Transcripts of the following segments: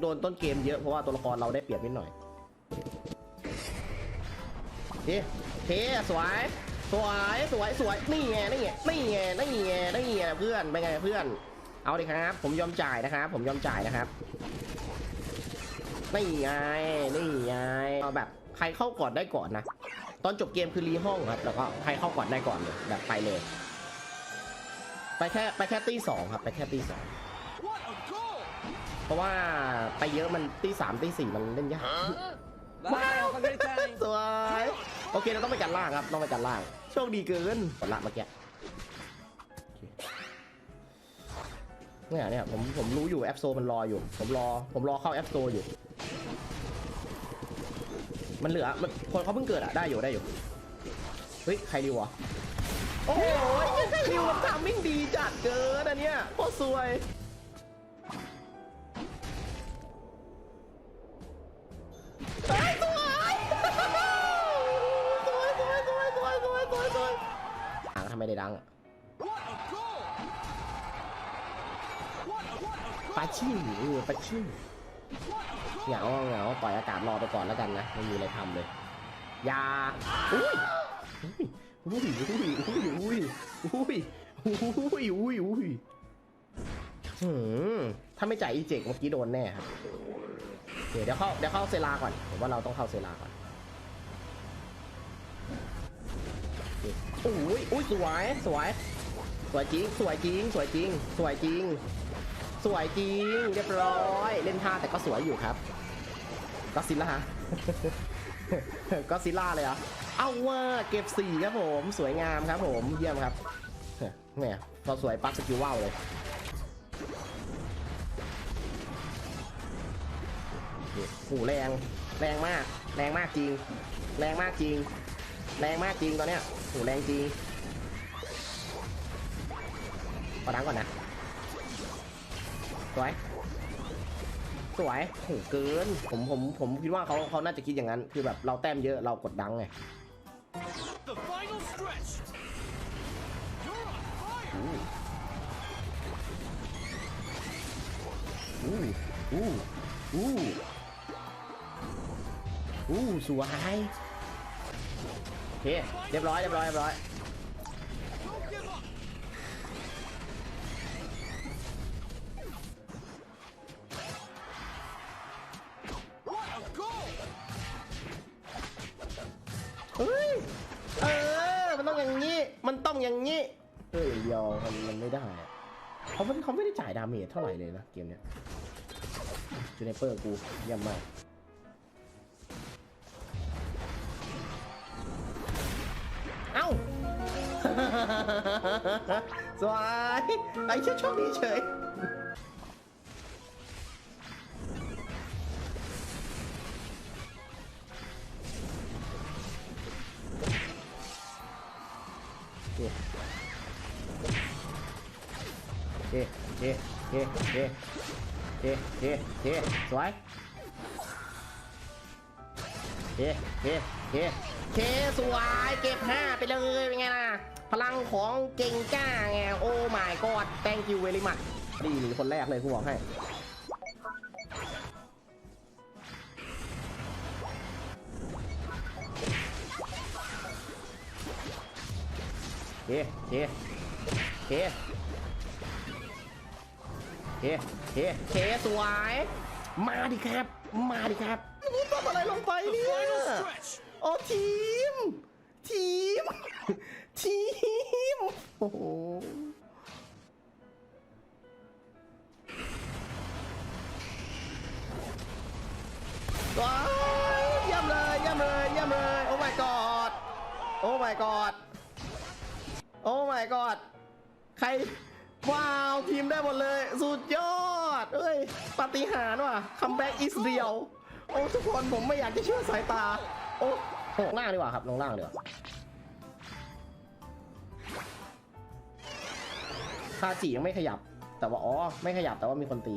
โดนต้นเกมเยอะเพราะว่าตัวละครเราได้เปรียบนิดหน่อยเท่เทสวย สวย สวย สวย นี่ไง นี่ไง นี่ไง นี่ไง นี่ไงเพื่อน เป็นไงเพื่อน เอาดิครับ ผมยอมจ่ายนะครับ ผมยอมจ่ายนะครับ นี่ไง นี่ไง เอาแบบใครเข้าก่อนได้ก่อนนะ ตอนจบเกมคือรีห้องครับ แล้วก็ใครเข้าก่อนได้ก่อนเลย แบบไปเลย ไปแค่ไปแค่ตีสองครับ ไปแค่ตีสอง ราะว่าไปเยอะมันตีสามตีสี่มันเล่นยาก Bye, have a great time. สวยโอเคเราต้องไปกันล่างครับ ต้องไปกันล่าง โชคดีเกินกดละเมื่อกี้โอเคเนี่ยเนี่ยผมผมรู้อยู่แอปโซมันรออยู่ ผมรอผมรอเข้าแอปโซอยู่ มันเหลือมันคนเขาเพิ่งเกิดอะได้อยู่ได้อยู่ เฮ้ย ใครดีวะโอ้โหใครดิวมันทำมิ่งดีจัดเกินอันเนี้ยโคตรสวย อ่างทำไมได้ดังปาชิ่งเออปาชิ่งเหงาเหงาปล่อยอากาศรอไปก่อนแล้วกันนะไม่มีอะไรทำเลยยาอุ้ยอุ้ยอุ้ยอุ้ยอุ้ยอุ้ยอุ้ยอุ้ยอุ้ยหืมถ้าไม่จ่ายอีเจกเมื่อกี้โดนแน่ครับเดี๋ยวเดี๋ยวเข้าเดี๋ยวเข้าเซราก่อนผมว่าเราต้องเข้าเซราก่อน โอ้ยอุ้ยสวยสวย สวยจริง สวยจริง สวยจริง สวยจริง สวยจริง เรียบร้อย เล่นท่าแต่ก็สวยอยู่ครับ ก็ซิล่าก็ซิล่าเลยเหรอะเอาว่าเก็บสี่ครับผม สวยงามครับผม เยี่ยมครับแหมพอสวยปั๊บสกิลว่าวเลยโอ้โหแรง แรงมาก แรงมากจริง แรงมากจริง แรงมากจริงตอนเนี้ย หแรงจริงขอดังก่อนนะ สวย สวยโอ้โหเกิน ผม ผม ผมคิดว่าเขาเขาน่าจะคิดอย่างนั้น คือแบบเราแต้มเยอะ เรากดดังไง The final stretch. You're on fire. อู้อู้อู้อู้สวยโอ เคเรียบร้อยเรียบร้อยเรียบร้อย Don't give up. เฮ้ยเออมันต้องอย่างนี้ มันต้องอย่างนี้เฮ้ยเดียวมันมันไม่ได้อะเขาไม่เขาไม่ได้จ่ายดาเมจเท่าไหร่เลยนะเกมเนี้ยจูเนเปอร์กูเยี่ยมมาก เอ้าสวายไอ้เชื่อโชคดีเฉยเอ๊ะเอ๊ะเอ๊ะเอ๊ะเอ๊ะเอ๊ะสวย เคเคเคเคสวยเก็บห้าไปเลยเป็นไงล่ะ พลังของเก่งกล้าไงโอ้ my god thank you very much นี่หนีคนแรกเลยกูบอกให้เคเคเคเคเคเคสวย มาดิครับ มาดิครับ นี่ทำอะไรลงไปเนี่ย Final stretch. โอ้ทีม ทีม ทีม โอ้โหว้าวเยี่ยมเลยเยี่ยมเลยเยี่ยมเลยโอ้ my god โอ้ my god โอ้ my god ใครว้าวทีมได้หมดเลย สุดยอดเอ้ยปาฏิหาริย์ว่ะคัมแบ็กอิสเดียว โอ้ทุกคนผมไม่อยากจะเชื่อสายตา โอ้ลงล่างดีกว่าครับ ลงล่างดีกว่าคาจิยังไม่ขยับ แต่ว่าอ๋อ ไม่ขยับแต่ว่ามีคนตี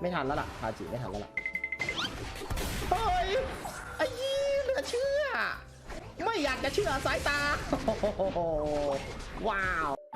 ไม่ทันแล้วล่ะคาจิไม่ทันแล้วล่ะเฮ้ยไอ้ยี่เหลือเชื่อ ไม่อยากจะเชื่อสายตา ว้าว